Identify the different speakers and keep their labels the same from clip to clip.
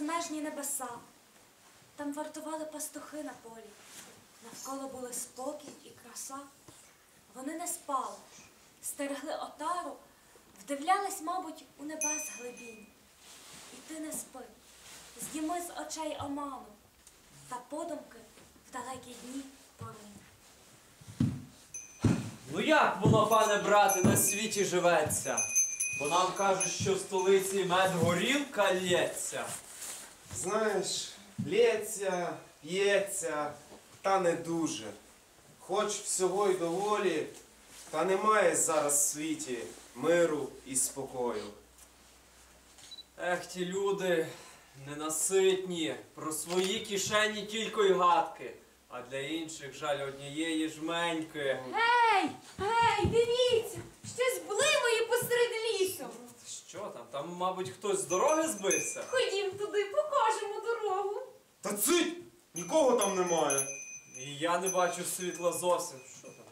Speaker 1: безмежні небеса. Там вартували пастухи на полі, навколо були спокій і краса. Вони не спали, стерегли отару, вдивлялись, мабуть, у небес глибінь. І ти не спи, зніми з очей оману, та подумки в далекі дні поринь.
Speaker 2: Ну як воно, пане брате, на світі живеться? Бо нам кажуть, що в столиці мед горілка лється.
Speaker 3: Знаєш, лється, п'ється, та не дуже. Хоч всього й доволі, та немає зараз в світі миру і спокою.
Speaker 2: Ех, ті люди ненаситні, про свої кишені тільки й гадки, а для інших жаль однієї жменьки.
Speaker 4: Гей, гей, дивіться, щось блимає посеред.
Speaker 2: Що там? Там, мабуть, хтось з дороги збився?
Speaker 4: Ходім туди, покажемо дорогу.
Speaker 3: Та цить! Нікого там немає.
Speaker 2: І я не бачу світла зовсім. Що там?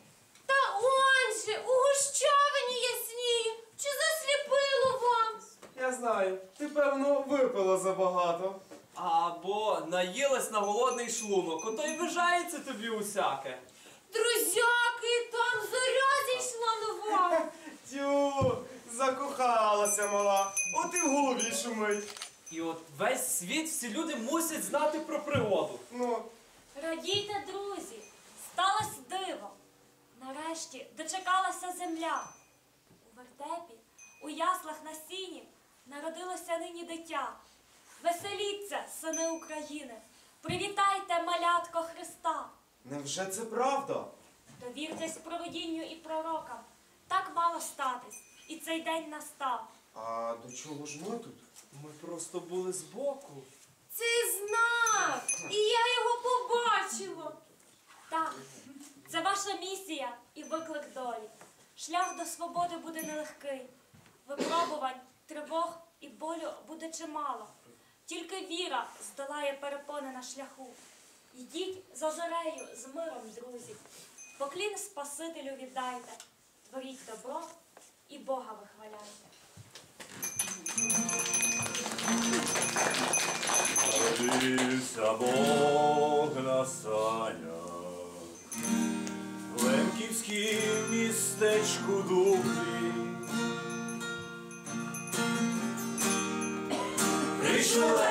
Speaker 4: Та он же, у гущавині ясніє. Чи засліпило вам?
Speaker 3: Я знаю, ти певно випила забагато.
Speaker 2: Або наїлась на голодний шлунок, ото й вижається тобі усяке.
Speaker 4: Друзяки, там зоря зійшла нова.
Speaker 3: Тю, закохалася мала, от і в голові шумить.
Speaker 2: І от весь світ, всі люди мусять знати про пригоду.
Speaker 3: Ну,
Speaker 1: Радійте, друзі, сталося диво. Нарешті дочекалася земля. У вертепі, у яслах на сіні народилося нині дитя. Веселіться, сини України, привітайте малятко Христа.
Speaker 3: невже це правда?
Speaker 1: Довіртесь провидінню і пророкам. Так мало статись, і цей день настав.
Speaker 3: А до чого ж ми тут?
Speaker 2: Ми просто були збоку.
Speaker 4: Це знак, і я його побачила.
Speaker 1: Так, це ваша місія і виклик долі. Шлях до свободи буде нелегкий. Випробувань, тривог і болю буде чимало. Тільки віра здолає перепони на шляху. Йдіть за зорею з миром, друзі. Поклін Спасителю віддайте, творіть добро і Бога вихваляйте.
Speaker 5: Народився Бог на санях, в Лемківськім містечку духи. Прийшли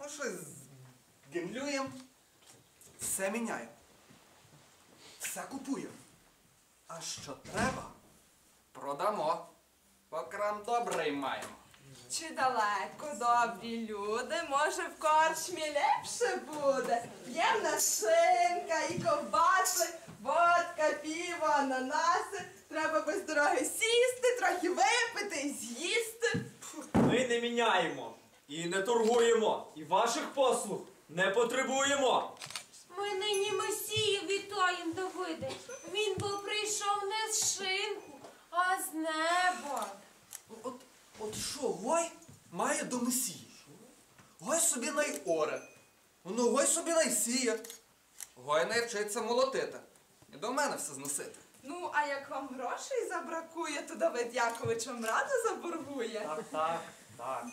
Speaker 6: ну, щось генлюємо. Все міняємо. Все купуємо. А що треба, продамо. Покрам добрий маємо.
Speaker 7: Чи далеко добрі люди, може в корчмі лепше буде. Є в нас шинка і ковбаси, водка, піво, ананаси. Треба без дороги сісти, трохи випити і з'їсти.
Speaker 2: Ми не міняємо і не торгуємо, і ваших послуг не потребуємо.
Speaker 4: Ми нині Месію вітаєм, Давиде. Він бо прийшов не з шинку, а з неба.
Speaker 6: От, от що Гой має до Месії? Гой собі най оре. Ну, Гой собі най сіє. Гой не вчиться молотити. І до мене все зносити.
Speaker 7: Ну, а як вам грошей забракує, то Давид Якович вам радо заборгує.
Speaker 2: Так, так, так.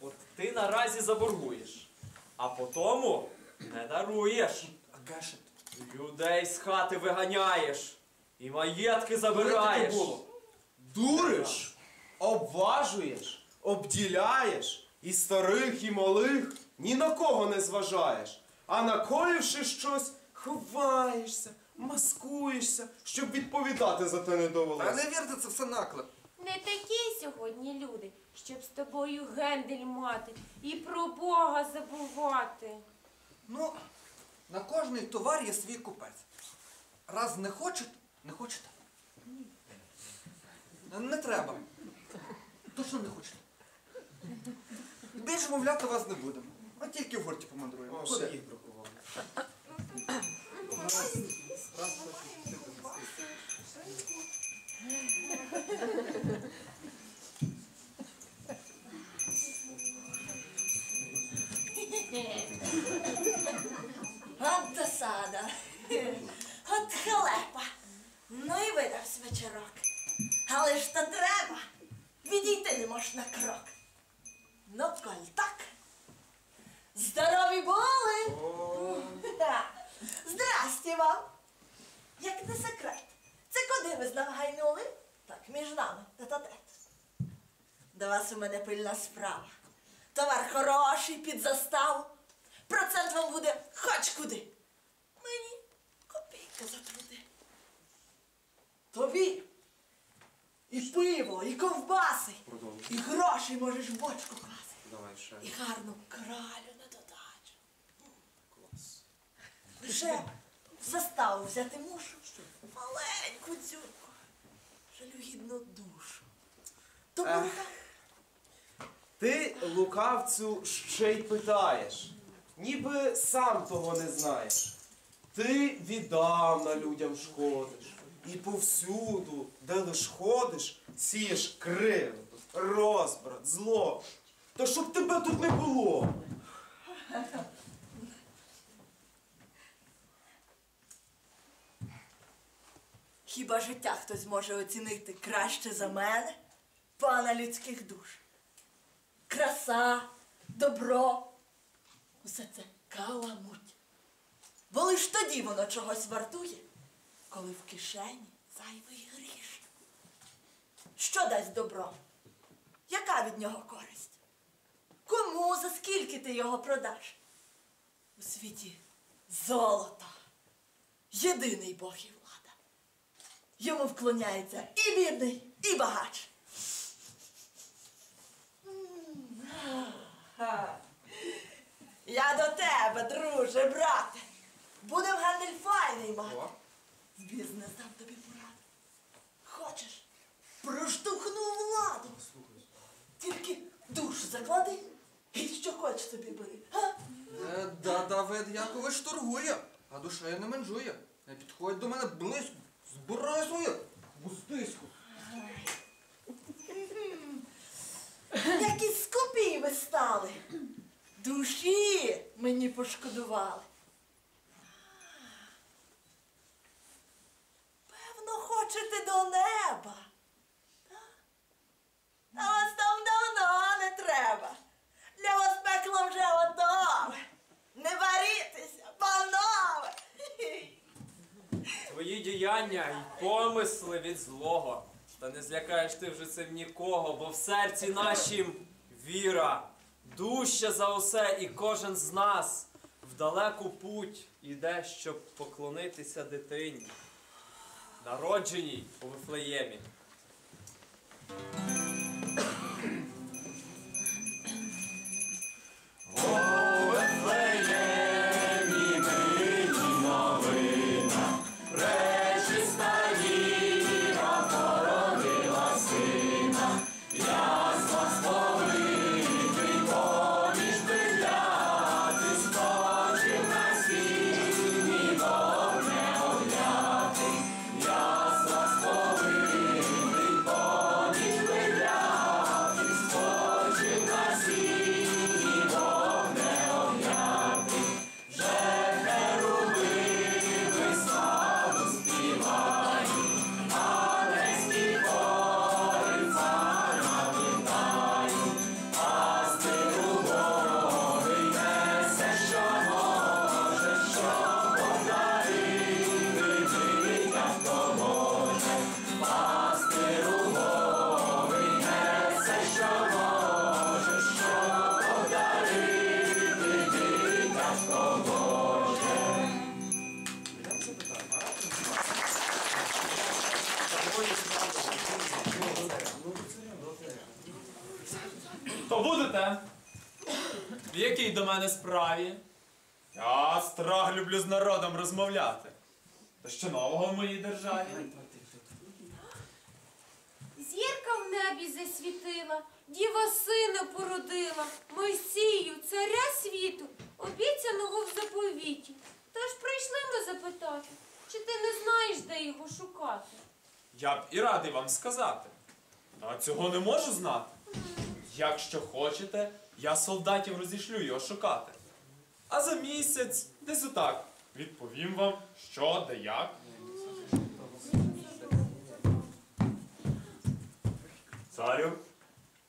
Speaker 2: От ти наразі заборгуєш, а потому не даруєш.
Speaker 6: А гаше,
Speaker 2: Людей з хати виганяєш і маєтки забираєш.
Speaker 6: було?
Speaker 3: Дуриш, обважуєш, обділяєш, і старих, і малих ні на кого не зважаєш. А накоївши щось, ховаєшся, маскуєшся, щоб відповідати за те не
Speaker 6: Та
Speaker 3: довелося.
Speaker 6: не вірте, це все наклеп.
Speaker 4: Не такі сьогодні люди, щоб з тобою гендель мати і про Бога забувати.
Speaker 6: Ну, на кожний товар є свій купець. Раз не хочете, не хочете. Не, не треба. Точно не хочете. Більше мовляти вас не будемо. А тільки в гурті помандруємо.
Speaker 3: О, ще їх бракувало.
Speaker 8: От досада. От халепа. Ну і видався вечорок. Але ж то треба. Відійти не можеш на крок. Ну, коль так. Здорові були! Ха. Здрасте вам! Як не секрет. Це куди ви знов гайнули? Так, між нами, тет-а-тет. До вас у мене пильна справа. Товар хороший під заставу. Процент вам буде хоч куди. Мені копійка за труди. Тобі і пиво, і ковбаси,
Speaker 3: Продовжуй.
Speaker 8: і гроші можеш в бочку класти.
Speaker 3: Давай ще.
Speaker 8: І гарну кралю на додачу.
Speaker 3: Клас.
Speaker 8: Лише в заставу взяти мушу. Маленьку дзюрку. Жалюгідну душу. Тому
Speaker 3: Ех. Ти, лукавцю, ще й питаєш, ніби сам того не знаєш. Ти віддавна людям шкодиш. І повсюду, де лиш ходиш, сієш кривду, розбрат, зло. Та щоб тебе тут не було.
Speaker 8: Хіба життя хтось може оцінити краще за мене, пана людських душ? Краса, добро, усе це каламуть. Бо лиш тоді воно чогось вартує, коли в кишені зайвий гріш. Що дасть добро? Яка від нього користь? Кому за скільки ти його продаш? У світі золото. Єдиний Бог і влада. Йому вклоняється і бідний, і багач. Я до тебе, друже, брате. Будем гендель файний мати. В бізнес дам тобі пораду. Хочеш? Проштовхну владу. Тільки душу заклади і що хочеш собі бери. Га?
Speaker 6: е, да, Давид Якович торгує, а душею не менжує. Не підходь до мене близько. Збирай своє бустиську.
Speaker 8: Які скупі ви стали. Душі мені пошкодували. Певно, хочете до неба. Так? А вас там давно не треба. Для вас пекло вже готове. Не варітеся, панове.
Speaker 2: Твої діяння й помисли від злого. Та не злякаєш ти вже цим нікого, бо в серці нашім віра, дужче за усе, і кожен з нас в далеку путь іде, щоб поклонитися дитині, народженій у Вифлеємі.
Speaker 9: Справі? Я страх люблю з народом розмовляти. Та що нового в моїй державі?
Speaker 4: Зірка в небі засвітила, діва сина породила, Мойсію, царя світу, обіцяного в заповіті. Тож прийшли ми запитати, чи ти не знаєш, де його шукати?
Speaker 9: Я б і радий вам сказати. Та цього не можу знати. Якщо хочете, я солдатів розішлю його шукати. А за місяць, десь отак, відповім вам, що, де як.
Speaker 5: Царю,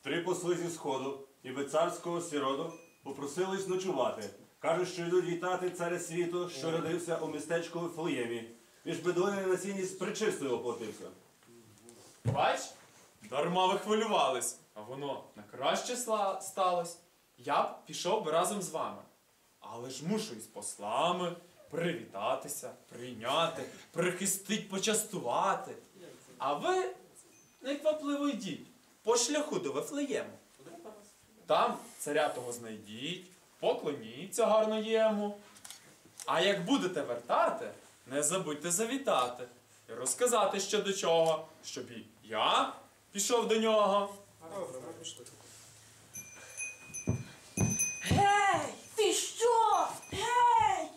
Speaker 5: три посли зі сходу, ніби царського сіроду, попросились ночувати. Кажуть, що йдуть вітати царя світу, що родився у містечку Вифлеємі. Між бедуїни на сіні з причистою оплатився.
Speaker 9: Бач, дарма ви хвилювались, а воно на краще сталось. Я б пішов би разом з вами. Але ж мушу із послами привітатися, прийняти, прихистить, почастувати. А ви неквапливо йдіть по шляху до Вифлеєму. Там царя того знайдіть, поклоніться гарно йому. А як будете вертати, не забудьте завітати і розказати що до чого, щоб і я пішов до нього.
Speaker 8: Гей! Ти що? Гей!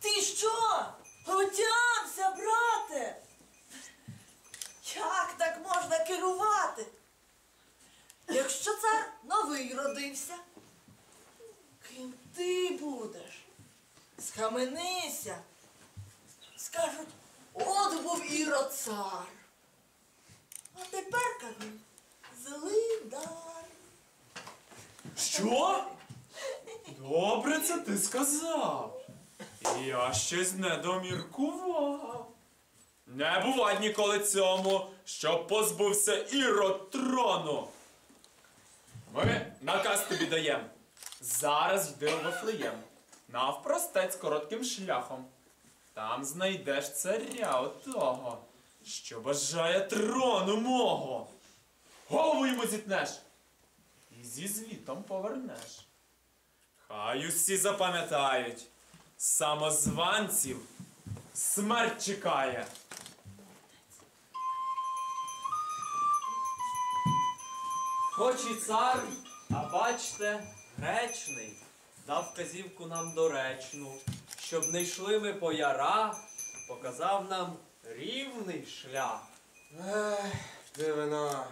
Speaker 8: Ти що? Отямся, брате! Як так можна керувати? Якщо цар новий родився, ким ти будеш? Схаменися. Скажуть, от був ірод цар. А тепер кажуть, злий дар.
Speaker 9: Що? Добре це ти сказав. Я щось недоміркував. Не бувать ніколи цьому, щоб позбувся ірод трону. Ми наказ тобі даємо. Зараз йди у Вифлеєм. Навпростець коротким шляхом. Там знайдеш царя отого, що бажає трону мого. Голову йому зітнеш і зі звітом повернеш. Хай усі запам'ятають, самозванців смерть чекає.
Speaker 2: Хоч і цар, а бачте, гречний, дав вказівку нам доречну, щоб не йшли ми по ярах, показав нам рівний шлях.
Speaker 3: Ех, де вона?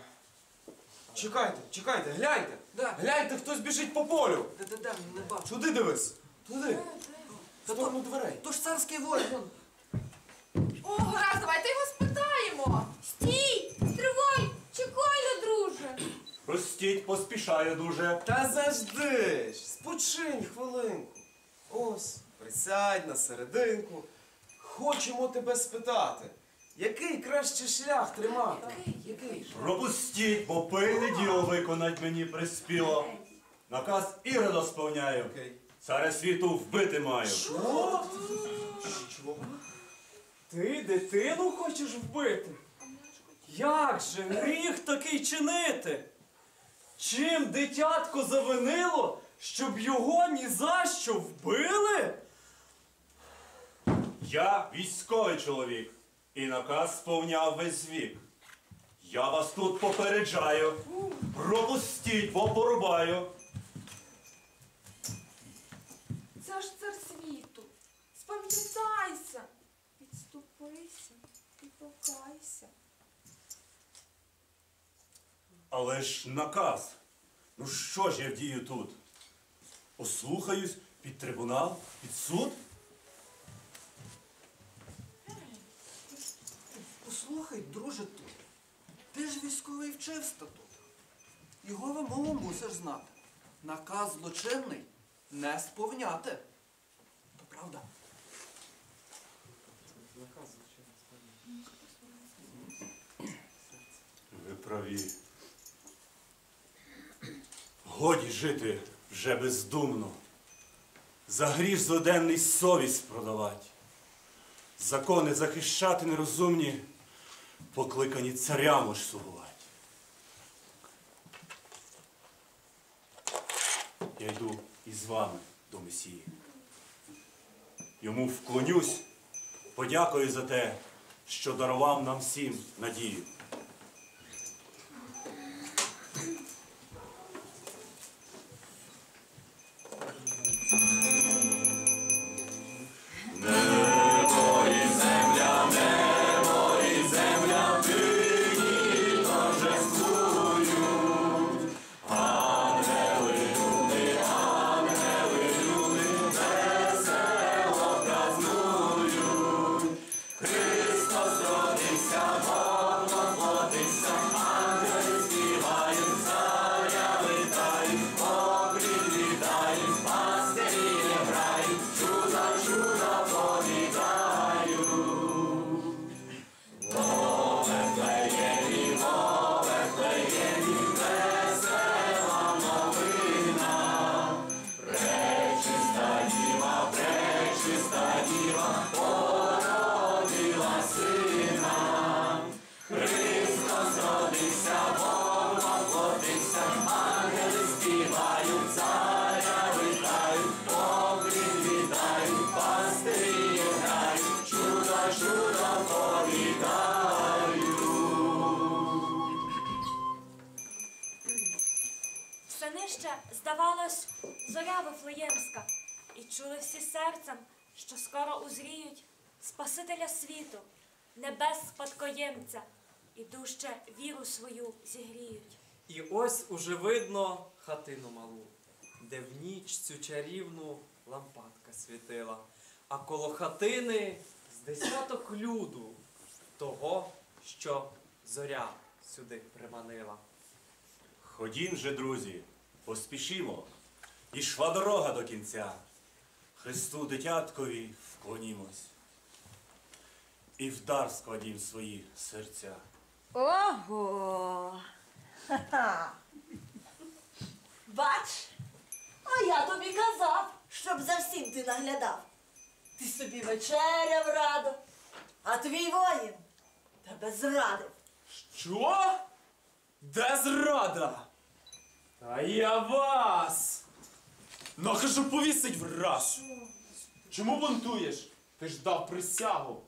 Speaker 3: Чекайте, чекайте, гляньте! Гляньте, хтось біжить по полю!
Speaker 6: Де, де, де, не бачу.
Speaker 3: Туди дивись! Туди! В сторону дверей.
Speaker 6: То ж царський воїн. вон.
Speaker 4: О, гаразд, давайте його спитаємо. Стій! Стривай! Чекай, ну, друже!
Speaker 5: Простіть, поспішаю дуже.
Speaker 3: Та завжди ж! Спочинь хвилинку. Ось, присядь на серединку. Хочемо тебе спитати, який краще шлях тримати? Який?
Speaker 5: Пропустіть, бо пильне діло виконать мені приспіло. Наказ Ірода сповняю. Царя світу вбити маю.
Speaker 2: Що? Ти дитину хочеш вбити? Як же гріх такий чинити? Чим дитятко завинило, щоб його ні за що вбили?
Speaker 5: Я військовий чоловік, і наказ сповняв весь вік. Я вас тут попереджаю. Пропустіть, бо порубаю.
Speaker 7: Це ж цар світу. Спам'ятайся. Відступися і покайся.
Speaker 5: Але ж наказ. Ну що ж я вдію тут? Послухаюсь під трибунал, під суд?
Speaker 6: Послухай, друже тут. Ти ж військовий вчився тут. Його вимову мусиш знати. Наказ злочинний не сповняти. То правда.
Speaker 5: Наказ злочинний Ви праві. Годі жити вже бездумно. За гріх злоденний совість продавать. Закони захищати нерозумні, покликані царям ж слугувати. Я йду із вами до Месії. Йому вклонюсь, подякую за те, що дарував нам всім надію.
Speaker 1: Чули всі серцем, що скоро узріють Спасителя світу, небес спадкоємця, і дужче віру свою зігріють.
Speaker 2: І ось уже видно хатину малу, де в ніч цю чарівну лампадка світила, а коло хатини з десяток люду, того, що зоря сюди приманила.
Speaker 5: Ходім же, друзі, поспішімо, ішла дорога до кінця. Христу дитяткові вклонімось. І в дар складім свої серця.
Speaker 8: Ого! Ха-ха. Бач, а я тобі казав, щоб за всім ти наглядав. Ти собі вечеряв радо, а твій воїн тебе зрадив.
Speaker 9: Що? Де зрада? Та я вас! Нахожу повісить враз! Чому бунтуєш? Ти ж дав присягу.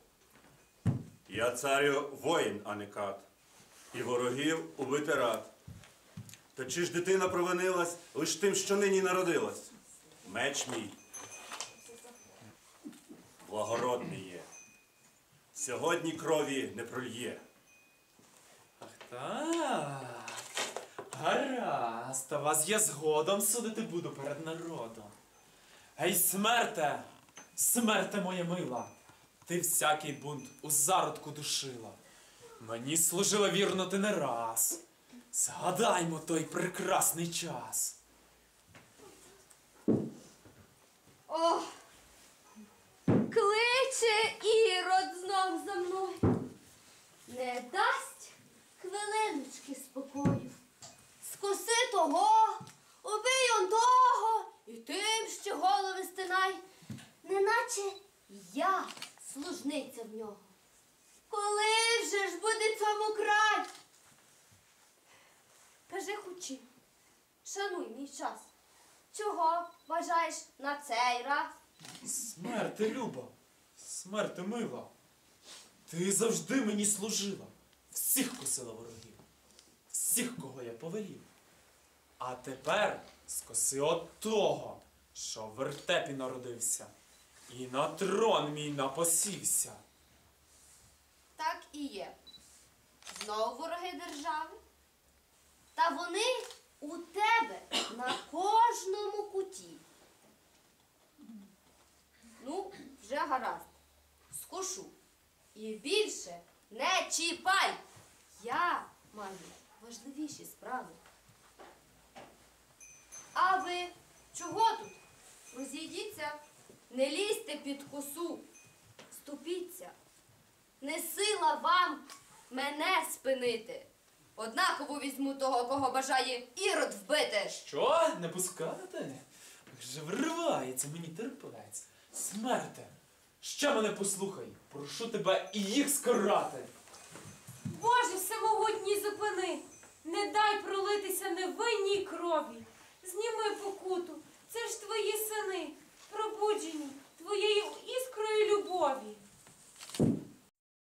Speaker 5: Я царю воїн, а не кат, і ворогів убити рад. Та чи ж дитина провинилась лиш тим, що нині народилась? Меч мій благородний є. Сьогодні крові не прольє.
Speaker 9: Ах так. Гаразд, та вас я згодом судити буду перед народом. Гей, смерте, смерте моя мила, ти всякий бунт у зародку душила. Мені служила вірно ти не раз. Згадаймо той прекрасний час.
Speaker 4: Ох, кличе ірод знов за мною. Не дасть хвилиночки спокою. Скуси того, убий он того.
Speaker 10: знай, неначе я служниця в нього. Коли вже ж буде цьому край? Кажи хучі, шануй мій час. Чого бажаєш на цей раз?
Speaker 9: Смерти, Люба, смерти мила. Ти завжди мені служила, всіх косила ворогів, всіх, кого я повелів. А тепер скоси от того, що в вертепі народився, і на трон мій напосівся.
Speaker 10: Так і є. Знову вороги держави. Та вони у тебе на кожному куті. Ну, вже гаразд. Скушу. І більше не чіпай. Я маю важливіші справи. А ви чого тут? Розійдіться, не лізьте під косу, ступіться. Не сила вам мене спинити. Однаково візьму того, кого бажає ірод вбити.
Speaker 9: Що? Не пускати? Вже вривається мені терпець. Смерте, ще мене послухай, прошу тебе і їх скарати.
Speaker 4: Боже, всемогутній зупини! Не дай пролитися невинній крові. Зніми покуту. Це ж твої сини, пробуджені твоєю іскрою любові.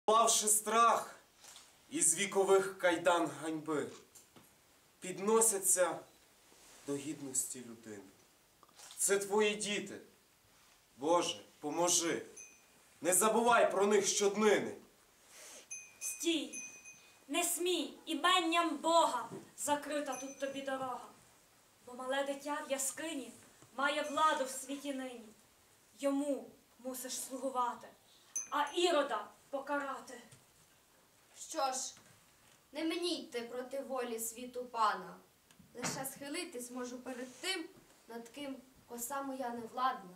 Speaker 3: Павши страх із вікових кайдан ганьби, підносяться до гідності людини. Це твої діти. Боже, поможи. Не забувай про них щоднини.
Speaker 1: Стій, не смій, іменням Бога закрита тут тобі дорога. Бо мале дитя в яскині має владу в світі нині. Йому мусиш слугувати, а ірода покарати.
Speaker 10: Що ж, не мені йти проти волі світу пана. Лише схилитись можу перед тим, над ким коса моя не владна.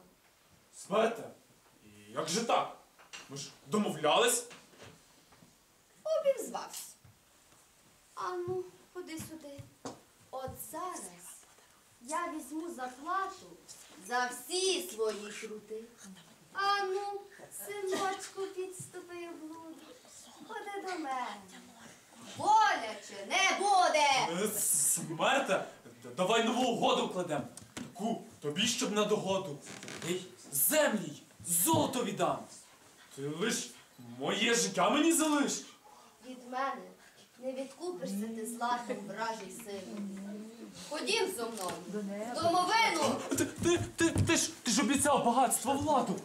Speaker 9: Смерте, як же так? Ми ж домовлялись?
Speaker 10: Обізвався. Ану, ходи сюди. От зараз я візьму заплату за всі свої труди. Ану, синочку, підступи блуду. Ходи до мене. Боляче не буде.
Speaker 9: Е, Смерте, д- давай нову угоду кладем. Таку тобі, щоб на догоду. Ей, землі, й золото віддам. Ти лиш моє життя мені залиш.
Speaker 10: Від мене не відкупишся ти златом вражий сину. Ходім зо мною. в Домовину.
Speaker 9: Ти, ти, ти, ти, ж, ти ж обіцяв багатство владу.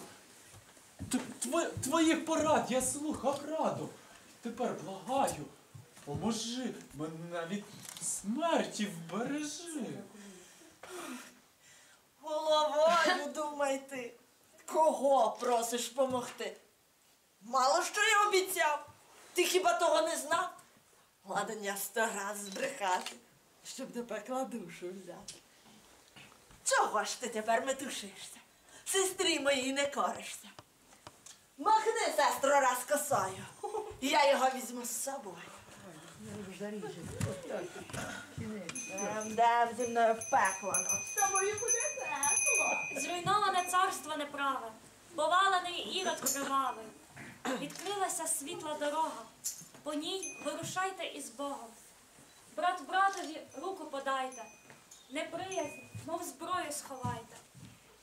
Speaker 9: Т- тво- Твоїх порад я слухав раду. Тепер благаю, поможи мене від смерті вбережи.
Speaker 8: Головою думай ти. Кого просиш помогти? Мало що я обіцяв. Ти хіба того не знав? Ладен я сто раз збрехати, щоб до пекла душу взяти. Чого ж ти тепер метушишся? Сестрі моїй не коришся. Махни, сестро, раз косою. Я його візьму з собою. Дем, дем зі мною в пекло. З тобою буде пекло.
Speaker 1: Зруйноване царство неправе, повалений ірод кривавий. Відкрилася світла дорога, по ній вирушайте із Богом. Брат братові руку подайте, неприязнь, мов зброю сховайте.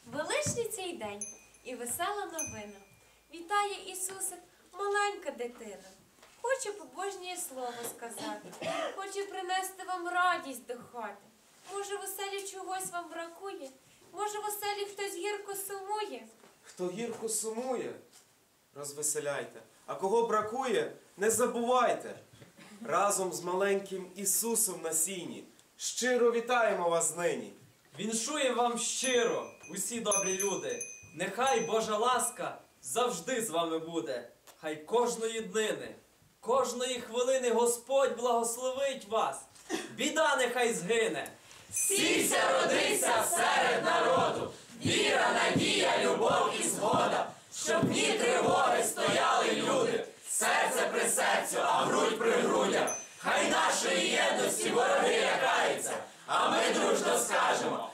Speaker 4: Величний цей день і весела новина. Вітає Ісусик, маленька дитина. Хоче побожнє слово сказати, хоче принести вам радість до хати. Може, в оселі чогось вам бракує? Може, в оселі хтось гірко сумує?
Speaker 3: Хто гірко сумує, розвеселяйте. А кого бракує, не забувайте. Разом з маленьким Ісусом на сіні. Щиро вітаємо вас нині.
Speaker 2: Віншуємо вам щиро, усі добрі люди. Нехай Божа ласка завжди з вами буде. Хай кожної днини, кожної хвилини Господь благословить вас. Біда нехай згине. Сійся, родися серед народу. Віра, надія, любов і згода. Щоб дні тривоги стояли люди. Серце при серцю, а грудь при грудях. Хай нашої єдності вороги лякаються. А ми дружно скажемо: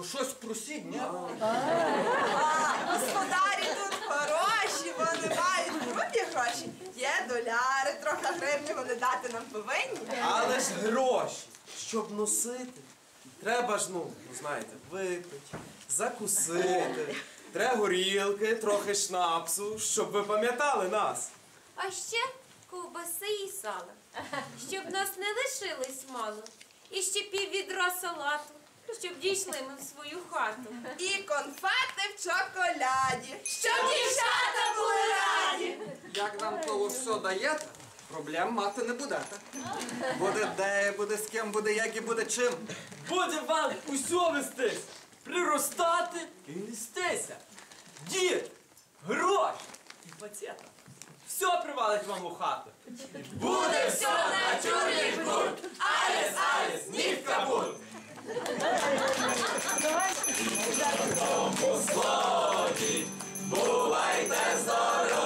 Speaker 6: то щось просіть, ні?
Speaker 7: Господарі тут хороші, вони мають грубі гроші. Є доляри, трохи гривні вони дати нам повинні.
Speaker 3: Але ж гроші, щоб носити, треба ж, ну, ну, знаєте, випити, закусити. Треба горілки, трохи шнапсу, щоб ви пам'ятали нас.
Speaker 4: А ще ковбаси і сала, щоб нас не лишилось мало. І ще пів відра салату, щоб дійшли ми в свою хату.
Speaker 7: І конфети в чоколяді, щоб дівчата були раді.
Speaker 6: Як нам того все даєте, проблем мати не будете. Буде де, буде з ким, буде як і буде чим.
Speaker 2: Буде вам усьо вестись, приростати і нестися. Дід, гроші і пацієнта. Все привалить вам у хату. Буде все на чоловіку! Аліс, аліс, нівка Давай. Бувайте здорові!